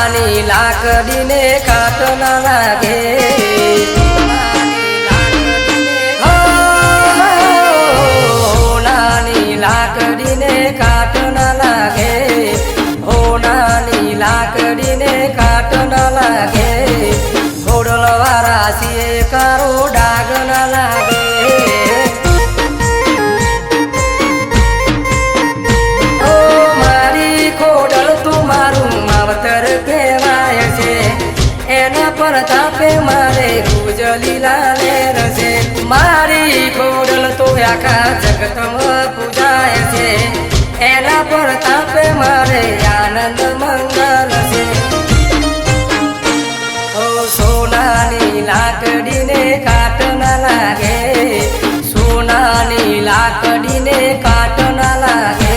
સોનાની લાકડીને કાટ ના લાગે લાકડીને કાટ ના લાગે લાકડીને કાટ ના લાગે. ઘોડલ વાળા સિએ કારો ડાગ મારી ખોડલ, તું મારું કહેવાય છે. એના પર તાપે મારે ગુજલી લાલે રસે મારી ખોડલ તો આખા જગતમાં પૂજાય છે. એના પર તાપે મારે આનંદ મંગલ છે. ઓ સોનાની લાકડીને કાટ ના લાગે. સોનાની લાકડીને કાટ ના લાગે.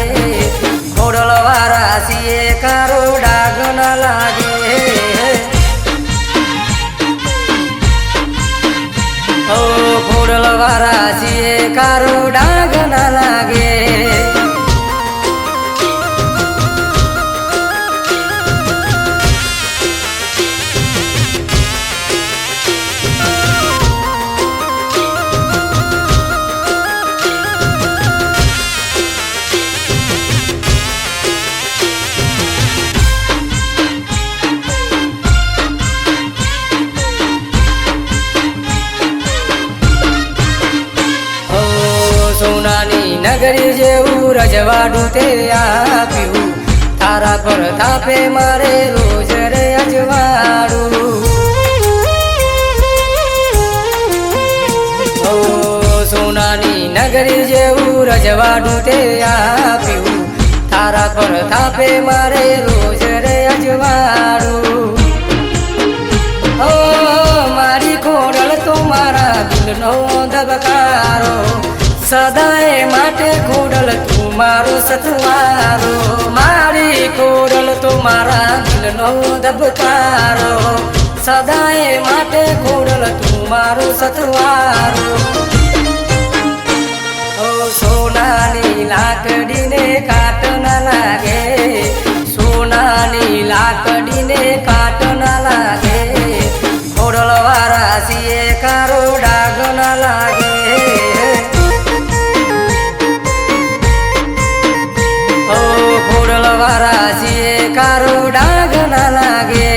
ખોડલ વાળા સીએ કારો ડાગ ના લાગે. ઓ ફૂલ વારા છીએ કારો નગરી જેવું રજવાડું તે આપ્યું. તારા પર તાપે મારે રોજ રે અજવાડું સોનાની નગરી જેવું રજવાડું તે આપ્યું. તારા પર તાપે મારે રોજ રે અજવાડું ઓ મારી ખોડલ તો મારા દિલનો ધબકારો. સદાય માટે ખોડલ તું મારો સથવારો. મારી ખોડલ તું મારા દિલનો ધબકારો. સદાય માટે ખોડલ તું મારો સથવારો. ઓ સોનાની લાકડીને કાટ ના લાગે. સોનાની લાકડીને કાટ ના લાગે. ગોડલ વાળા સિએ કારો ડાગ ના લાગે. ડાગ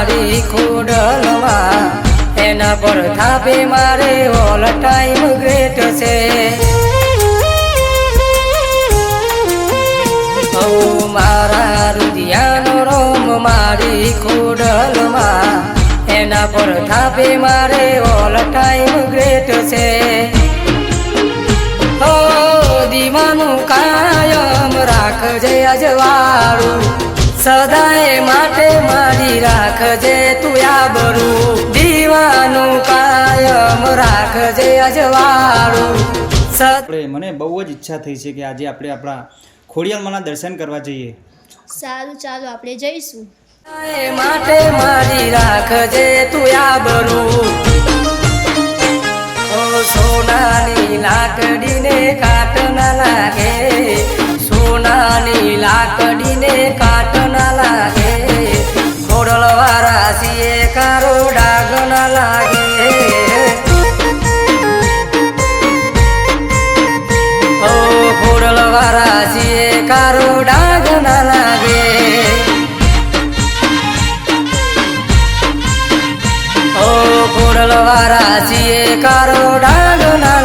મારી ખોડલમાં એના પર થાપે મારે ઓલ ટાઈમ ગ્રેટ છે. મારા રુધિયાનો રોમ મારી ખોડલમાં, એના પર થાપે મારે ઓલ ટાઈમ ગ્રેટ છે. ઓ, દીવાનું કાયમ રાખજે અજવાળું. સદાય માટે મારી રાખજે તું આબરું દીવાનું કાયમ રાખજે અજવાળું. આપણે મને બહુ જ ઈચ્છા થઈ છે કે આજે આપણે આપણા ખોડિયાલમાંના દર્શન કરવા જઈએ. સારું ચાલો આપણે જઈશું. માટે મારી રાખજે તું આબરું ઓ સોનાની લાકડીને લાકડીને કાટ ના લાગે, ખોડલ વાળા કારો ડાગ ના લાગે. ઓ ખોડલ વાળા કારો ડાગ ના લાગે. ઓ ખોડલ વારાસીએ કારો ડાગ ના